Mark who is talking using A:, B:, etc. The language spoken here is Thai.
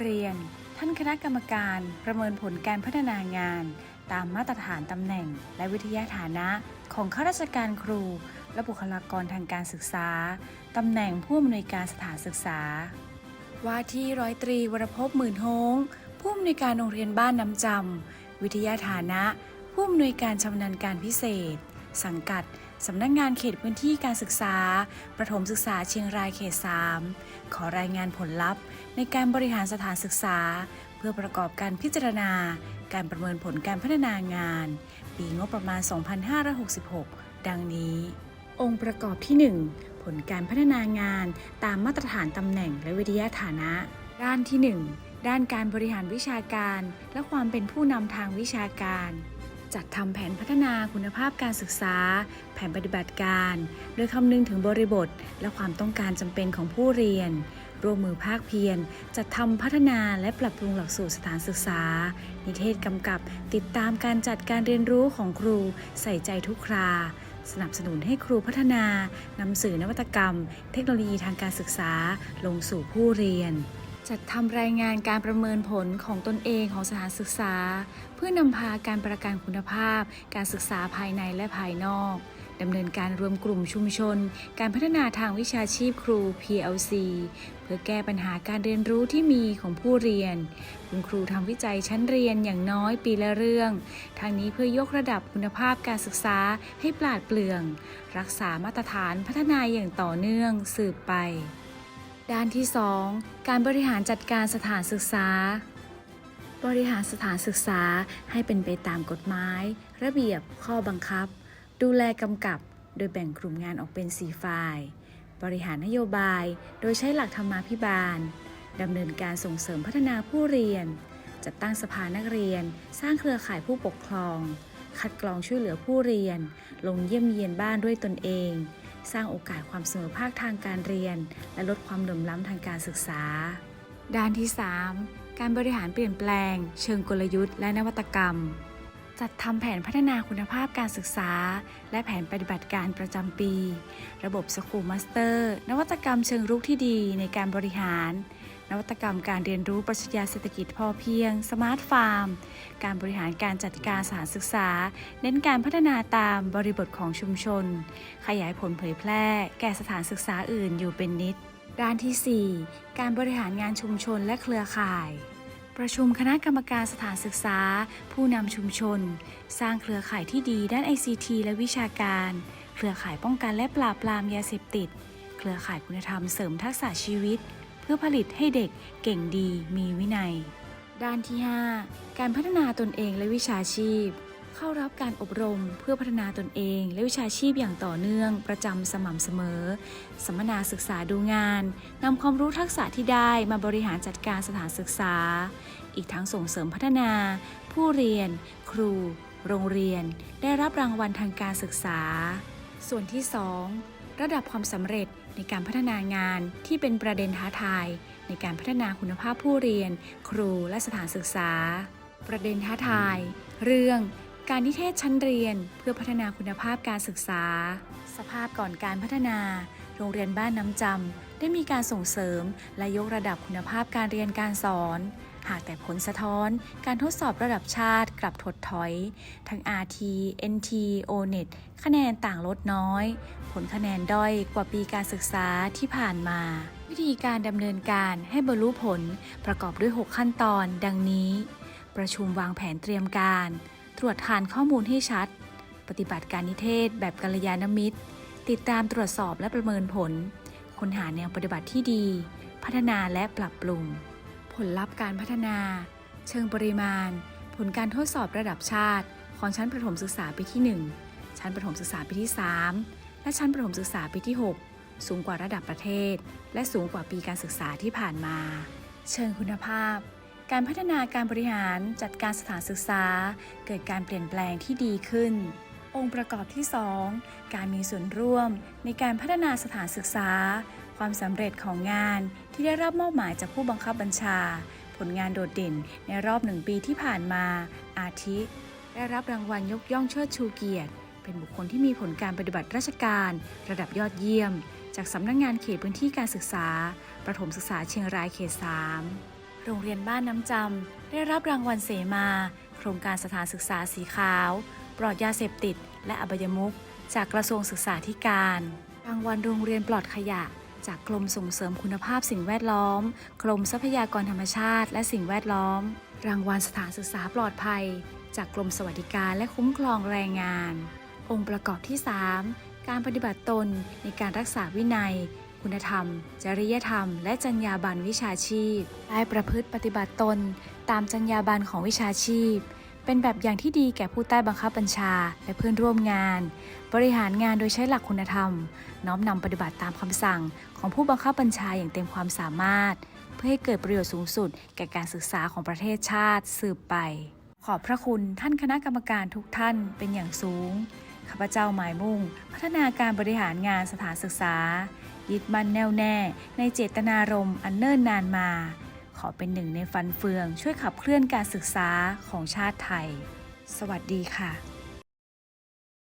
A: เรียน ท่านคณะกรรมการประเมินผลการพัฒนางาน ตามมาตรฐานตำแหน่ง และวิทยาฐานะ ของข้าราชการครู และบุคลากรทางการศึกษาตำแหน่งผู้อำนวยการสถานศึกษา ว่าที่ร้อยตรีวรพพหมื่นโฮงผู้อำนวยการโรงเรียนบ้านน้ำจำวิทยาฐานะ ผู้อำนวยการชำนาญการพิเศษ สังกัด สำนักงงานเขตพื้นที่การศึกษา ประถมศึกษาเชียงรายเขต 3 ขอรายงานผลลัพธ์ ในการบริหารสถานศึกษา เพื่อประกอบการพิจารณา การประเมินผลการพัฒนางาน ปีงบประมาณ 2566 ดังนี้ องค์ประกอบที่ 1 ผลการพัฒนางานตามมาตรฐานตำแหน่งและวิทยาฐานะ ด้านที่ 1 ด้านการบริหารวิชาการ และความเป็นผู้นำทางวิชาการ จัดทำแผนพัฒนาคุณภาพการศึกษา แผนปฏิบัติการ โดยคำนึงถึงบริบท และความต้องการจำเป็นของผู้เรียน ร่วมมือภาคเพียร จัดทำพัฒนาและปรับปรุงหลักสูตรสถานศึกษา นิเทศกำกับติดตามการจัดการเรียนรู้ของครูใส่ใจทุกครา สนับสนุนให้ครูพัฒนานำสื่อนวัตกรรม เทคโนโลยีทางการศึกษา ลงสู่ผู้เรียน จัดทำรายงานการประเมินผลของตนเองของสถานศึกษา เพื่อนำพาการประกันคุณภาพ การศึกษาภายในและภายนอกดำเนินการรวมกลุ่มชุมชน การพัฒนาทางวิชาชีพครู PLC เพื่อแก้ปัญหาการเรียนรู้ที่มีของผู้เรียน คุณครูทำวิจัยชั้นเรียนอย่างน้อยปีละเรื่อง ทางนี้เพื่อยกระดับคุณภาพการศึกษาให้ปราดเปรื่อง รักษามาตรฐานพัฒนาอย่างต่อเนื่องสืบไป ด้านที่ 2 การบริหารจัดการสถานศึกษา บริหารสถานศึกษาให้เป็นไปตามกฎหมาย ระเบียบข้อบังคับ ดูแลกำกับ โดยแบ่งกลุ่มงานออกเป็น 4 ฝ่าย บริหารนโยบาย โดยใช้หลักธรรมาภิบาลดำเนินการส่งเสริมพัฒนาผู้เรียน จัดตั้งสภานักเรียน สร้างเครือข่ายผู้ปกครอง คัดกรองช่วยเหลือผู้เรียน ลงเยี่ยมเยียนบ้านด้วยตนเอง สร้างโอกาสความเสมอภาคทางการเรียน และลดความเหลื่อมล้ำทางการศึกษา ด้านที่ 3 การบริหารเปลี่ยนแปลง เชิงกลยุทธ์ และนวัตกรรม จัดทำแผนพัฒนาคุณภาพการศึกษา และแผนปฏิบัติการประจำปี ระบบสกูลมาสเตอร์ นวัตกรรมเชิงรุกที่ดีในการบริหาร นวัตกรรมการเรียนรู้ปรัชญาเศรษฐกิจพอเพียง สมาร์ทฟาร์ม การบริหารการจัดการสถานศึกษา เน้นการพัฒนาตามบริบทของชุมชน ขยายผลเผยแพร่ แก่สถานศึกษาอื่นอยู่เป็นนิด ด้านที่ 4 การบริหารงานชุมชนและเครือข่ายประชุมคณะกรรมการสถานศึกษา ผู้นำชุมชน สร้างเครือข่ายที่ดีด้าน ICT และวิชาการ เครือข่ายป้องกันและปราบปรามยาเสพติด เครือข่ายคุณธรรมเสริมทักษะชีวิต เพื่อผลิตให้เด็กเก่งดีมีวินัย ด้านที่ 5 การพัฒนาตนเองและวิชาชีพ เข้ารับการอบรมเพื่อพัฒนาตนเองและวิชาชีพอย่างต่อเนื่อง ประจำสม่ำเสมอ สัมมนาศึกษาดูงานนำความรู้ทักษะที่ได้มาบริหารจัดการสถานศึกษา อีกทั้งส่งเสริมพัฒนา ผู้เรียน ครู โรงเรียน ได้รับรางวัลทางการศึกษา ส่วนที่ 2 ระดับความสำเร็จในการพัฒนางานที่เป็นประเด็นท้าทาย ในการพัฒนาคุณภาพผู้เรียน ครูและสถานศึกษา ประเด็นท้าทาย เรื่องการนิเทศชั้นเรียนเพื่อพัฒนาคุณภาพการศึกษา สภาพก่อนการพัฒนา โรงเรียนบ้านน้ำจำได้มีการส่งเสริมและยกระดับคุณภาพการเรียนการสอน หากแต่ผลสะท้อนการทดสอบระดับชาติกลับถดถอย ทั้ง RT NT ONET คะแนนต่างลดน้อย ผลคะแนนด้อยกว่าปีการศึกษาที่ผ่านมา วิธีการดำเนินการให้บรรลุผลประกอบด้วย 6 ขั้นตอนดังนี้ ประชุมวางแผนเตรียมการ ตรวจทานข้อมูลให้ชัด ปฏิบัติการนิเทศแบบกัลยาณมิตร ติดตามตรวจสอบและประเมินผล ค้นหาแนวปฏิบัติที่ดี พัฒนาและปรับปรุง ผลลัพธ์การพัฒนา เชิงปริมาณ ผลการทดสอบระดับชาติ ของชั้นประถมศึกษาปีที่ 1 ชั้นประถมศึกษาปีที่ 3 และชั้นประถมศึกษาปีที่ 6 สูงกว่าระดับประเทศ และสูงกว่าปีการศึกษาที่ผ่านมา เชิงคุณภาพ การพัฒนาการบริหารจัดการสถานศึกษา เกิดการเปลี่ยนแปลงที่ดีขึ้นองค์ประกอบที่ 2 การมีส่วนร่วมในการพัฒนาสถานศึกษา ความสำเร็จของงานที่ได้รับมอบหมายจากผู้บังคับบัญชา ผลงานโดดเด่นในรอบหนึ่งปีที่ผ่านมา อาทิ ได้รับรางวัลยกย่องเชิดชูเกียรติ เป็นบุคคลที่มีผลการปฏิบัติราชการ ระดับยอดเยี่ยม จากสำนักงงานเขตพื้นที่การศึกษา ประถมศึกษาเชียงรายเขต 3 โรงเรียนบ้านน้ำจำได้รับรางวัลเสมา โครงการสถานศึกษาสีขาว ปลอดยาเสพติด และอบายมุขจากกระทรวงศึกษาธิการ รางวัลโรงเรียนปลอดขยะ จากกรมส่งเสริมคุณภาพสิ่งแวดล้อม กรมทรัพยากรธรรมชาติ และสิ่งแวดล้อม รางวัลสถานศึกษาปลอดภัย จากกรมสวัสดิการและคุ้มครองแรงงาน องค์ประกอบที่ 3 การปฏิบัติตนในการรักษาวินัย คุณธรรม จริยธรรม และจรรยาบรรณวิชาชีพ ได้ประพฤติปฏิบัติตน ตามจรรยาบรรณของวิชาชีพ เป็นแบบอย่างที่ดีแก่ผู้ใต้บังคับบัญชา และเพื่อนร่วมงาน บริหารงานโดยใช้หลักคุณธรรม น้อมนำปฏิบัติตามคำสั่ง ของผู้บังคับบัญชาอย่างเต็มความสามารถ เพื่อให้เกิดประโยชน์สูงสุด แก่การศึกษาของประเทศชาติสืบไป ขอบพระคุณท่านคณะกรรมการทุกท่านเป็นอย่างสูงข้าพเจ้าหมายมุ่ง พัฒนาการบริหารงานสถานศึกษา ยึดมั่นแน่วแน่ ในเจตนารมณ์อันเนิ่นนานมา อเป็นหนึ่งในฟันเฟือง ช่วยขับเคลื่อนการศึกษาของชาติไทย สวัสดีค่ะ